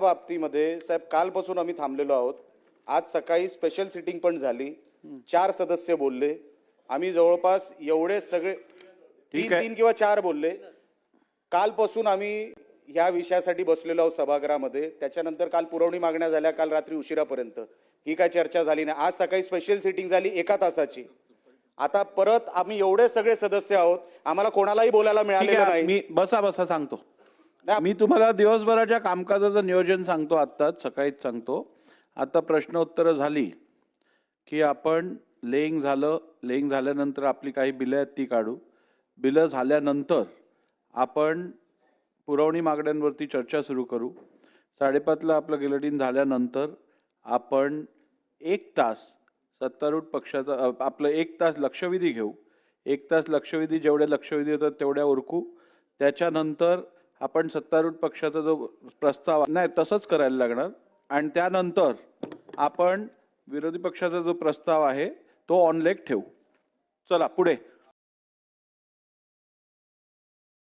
बाबतीमध्ये साहेब कालपासून आम्ही थांबलेलो आहोत. आज सकाळी स्पेशल सिटिंग पण झाली. चार सदस्य बोलले. आम्ही जवळपास एवढे सगळे तीन. तीन किंवा चार बोलले. कालपासून आम्ही ह्या विषयासाठी बसलेलो आहोत सभागृहामध्ये. त्याच्यानंतर काल पुरवणी मागण्या झाल्या काल रात्री उशिरापर्यंत. ही काय चर्चा झाली नाही. आज सकाळी स्पेशल सिटिंग झाली एका तासाची. आता परत आम्ही एवढे सगळे सदस्य आहोत. आम्हाला कोणालाही बोलायला मिळालेलं नाही. मी बसा बसा सांगतो. मी तुम्हाला दिवसभराच्या कामकाजाचं नियोजन सांगतो आत्ताच सकाळीच सांगतो. आता प्रश्नोत्तरं झाली की आपण लेईंग झालं लेईंग झाल्यानंतर आपली काही बिलं आहेत ती काढू. बिलं झाल्यानंतर आपण पुरवणी मागण्यांवरती चर्चा सुरू करू. साडेपाचला आपलं गिलटीन झाल्यानंतर आपण एक तास सत्तारूढ पक्षाचा आपलं एक तास लक्षवेधी घेऊ. एक तास लक्षवेधी जेवढ्या लक्षवेधी होतात तेवढ्या उरकू. त्याच्यानंतर आपण सत्तारूढ पक्षाचा जो प्रस्ताव नाही तसंच करायला लागणार. आणि त्यानंतर आपण विरोधी पक्षाचा जो प्रस्ताव आहे तो ऑनलेक ठेवू. चला पुढे.